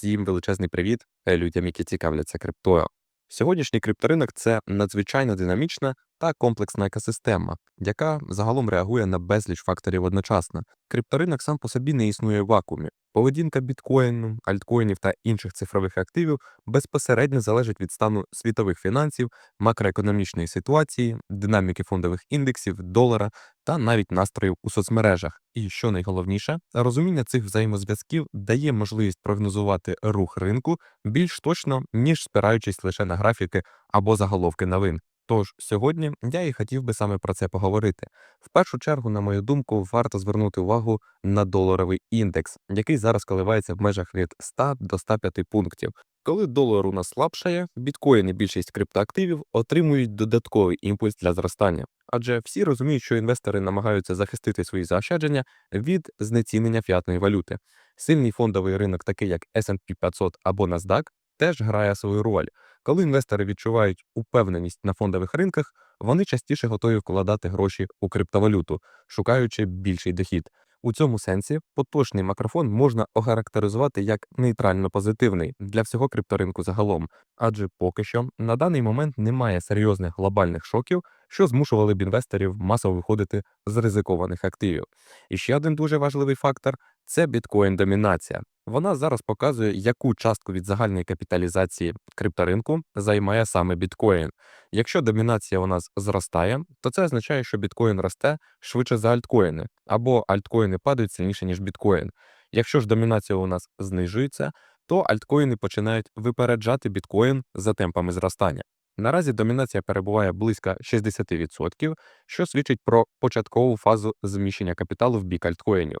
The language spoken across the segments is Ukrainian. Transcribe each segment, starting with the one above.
Всім величезний привіт е, людям, які цікавляться криптою. Сьогоднішній крипторинок це надзвичайно динамічна та комплексна екосистема, яка загалом реагує на безліч факторів одночасно. Крипторинок сам по собі не існує в вакуумі. Поведінка біткоїну, альткоїнів та інших цифрових активів безпосередньо залежить від стану світових фінансів, макроекономічної ситуації, динаміки фондових індексів, долара та навіть настроїв у соцмережах. І що найголовніше, розуміння цих взаємозв'язків дає можливість прогнозувати рух ринку більш точно, ніж спираючись лише на графіки або заголовки новин. Тож сьогодні я і хотів би саме про це поговорити. В першу чергу, на мою думку, варто звернути увагу на доларовий індекс, який зараз коливається в межах від 100 до 105 пунктів. Коли долар у нас слабшає, біткоін і більшість криптоактивів отримують додатковий імпульс для зростання. Адже всі розуміють, що інвестори намагаються захистити свої заощадження від знецінення фіатної валюти. Сильний фондовий ринок, такий як S&P 500 або NASDAQ, теж грає свою роль. Коли інвестори відчувають упевненість на фондових ринках, вони частіше готові вкладати гроші у криптовалюту, шукаючи більший дохід. У цьому сенсі поточний макрофон можна охарактеризувати як нейтрально позитивний для всього крипторинку загалом, адже поки що на даний момент немає серйозних глобальних шоків, що змушували б інвесторів масово виходити з ризикованих активів. І ще один дуже важливий фактор це біткоін-домінація. Вона зараз показує, яку частку від загальної капіталізації крипторинку займає саме біткоін. Якщо домінація у нас зростає, то це означає, що біткоін росте швидше за альткоїни, або альткоїни падають сильніше, ніж біткоін. Якщо ж домінація у нас знижується, то альткоїни починають випереджати біткоін за темпами зростання. Наразі домінація перебуває близько 60%, що свідчить про початкову фазу зміщення капіталу в бік альткоїнів.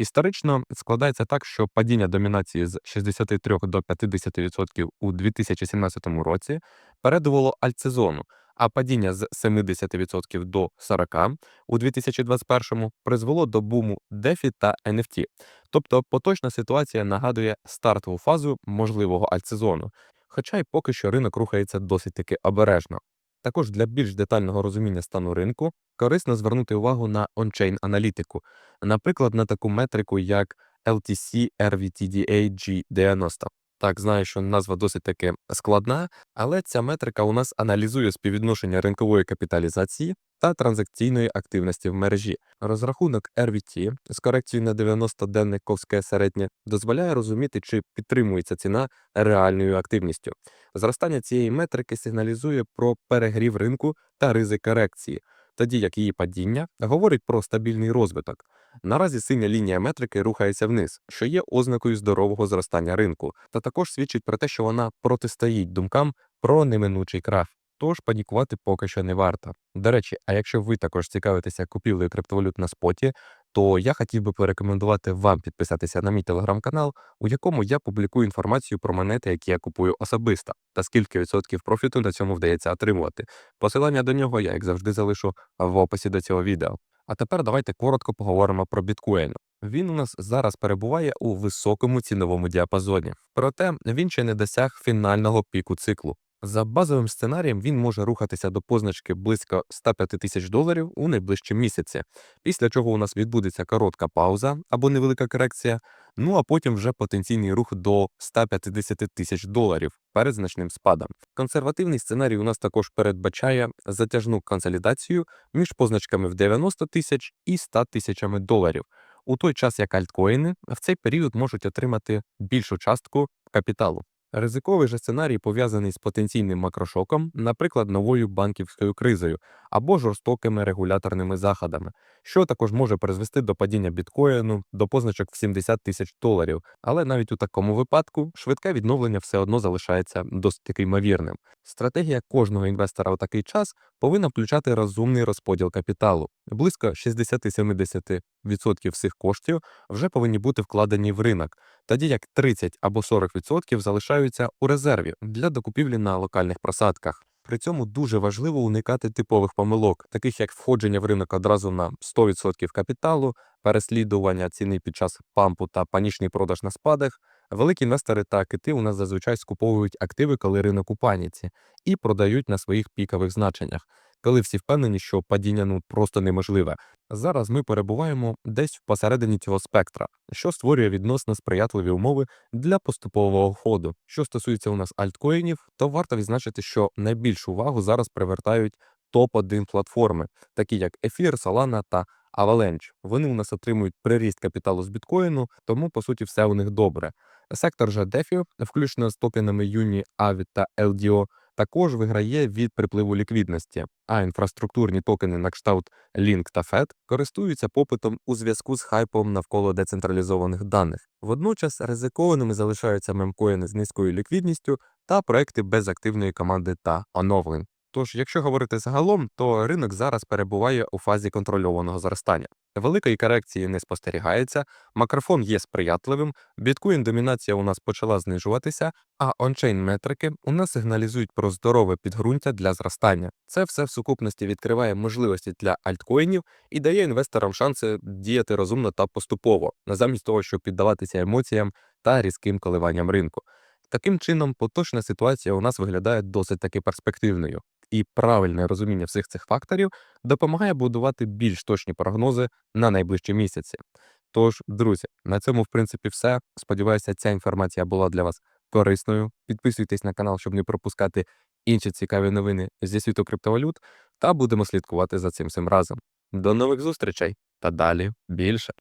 Історично складається так, що падіння домінації з 63 до 50% у 2017 році передувало альтсезону, а падіння з 70% до 40% у 2021 призвело до буму DeFi та NFT. Тобто поточна ситуація нагадує стартову фазу можливого альтсезону, хоча й поки що ринок рухається досить таки обережно. Також для більш детального розуміння стану ринку корисно звернути увагу на ончейн аналітику, наприклад, на таку метрику, як LTC RVTDA G90. Так, знаю, що назва досить таки складна, але ця метрика у нас аналізує співвідношення ринкової капіталізації та транзакційної активності в мережі. Розрахунок RVT з корекцією на 90-денне ковське середнє дозволяє розуміти, чи підтримується ціна реальною активністю. Зростання цієї метрики сигналізує про перегрів ринку та ризик корекції, тоді як її падіння говорить про стабільний розвиток. Наразі синя лінія метрики рухається вниз, що є ознакою здорового зростання ринку, та також свідчить про те, що вона протистоїть думкам про неминучий крах. Тож панікувати поки що не варто. До речі, а якщо ви також цікавитеся купівлею криптовалют на споті, то я хотів би порекомендувати вам підписатися на мій телеграм-канал, у якому я публікую інформацію про монети, які я купую особисто, та скільки відсотків профіту на цьому вдається отримувати. Посилання до нього я, як завжди, залишу в описі до цього відео. А тепер давайте коротко поговоримо про біткоін. Він у нас зараз перебуває у високому ціновому діапазоні, проте він ще не досяг фінального піку циклу. За базовим сценарієм він може рухатися до позначки близько 105 тисяч доларів у найближчі місяці, після чого у нас відбудеться коротка пауза або невелика корекція, ну а потім вже потенційний рух до 150 тисяч доларів перед значним спадом. Консервативний сценарій у нас також передбачає затяжну консолідацію між позначками в 90 тисяч і 100 тисячами доларів. У той час як альткоїни в цей період можуть отримати більшу частку капіталу. Ризиковий же сценарій пов'язаний з потенційним макрошоком, наприклад, новою банківською кризою або жорстокими регуляторними заходами, що також може призвести до падіння біткоїну до позначок в 70 тисяч доларів. Але навіть у такому випадку швидке відновлення все одно залишається досить ймовірним. Стратегія кожного інвестора у такий час повинна включати розумний розподіл капіталу. Близько 60-70% всіх коштів вже повинні бути вкладені в ринок, тоді як 30 або 40% залишаються у резерві для докупівлі на локальних просадках. При цьому дуже важливо уникати типових помилок, таких як входження в ринок одразу на 100% капіталу, переслідування ціни під час пампу та панічний продаж на спадах. Великі інвестори та кити у нас зазвичай скуповують активи, коли ринок у паніці, і продають на своїх пікових значеннях, коли всі впевнені, що падіння ну просто неможливе. Зараз ми перебуваємо десь посередині цього спектра, що створює відносно сприятливі умови для поступового ходу. Що стосується у нас альткоїнів, то варто відзначити, що найбільшу увагу зараз привертають топ-1 платформи, такі як Ефір, Solana та Avalanche. Вони у нас отримують приріст капіталу з біткоїну, тому по суті все у них добре. Сектор же DeFi, включно з токенами Юні, Avid та LDO, також виграє від припливу ліквідності, а інфраструктурні токени на кшталт Link та FED користуються попитом у зв'язку з хайпом навколо децентралізованих даних. Водночас ризикованими залишаються мемкоїни з низькою ліквідністю та проекти без активної команди та оновлень. Тож, якщо говорити загалом, то ринок зараз перебуває у фазі контрольованого зростання. Великої корекції не спостерігається, макрофон є сприятливим, біткоін домінація у нас почала знижуватися, а ончейн метрики у нас сигналізують про здорове підґрунтя для зростання. Це все в сукупності відкриває можливості для альткоїнів і дає інвесторам шанси діяти розумно та поступово, замість того, щоб піддаватися емоціям та різким коливанням ринку. Таким чином, поточна ситуація у нас виглядає досить таки перспективною, і правильне розуміння всіх цих факторів допомагає будувати більш точні прогнози на найближчі місяці. Тож, друзі, на цьому в принципі все. Сподіваюся, ця інформація була для вас корисною. Підписуйтесь на канал, щоб не пропускати інші цікаві новини зі світу криптовалют, та будемо слідкувати за цим всім разом. До нових зустрічей та далі більше.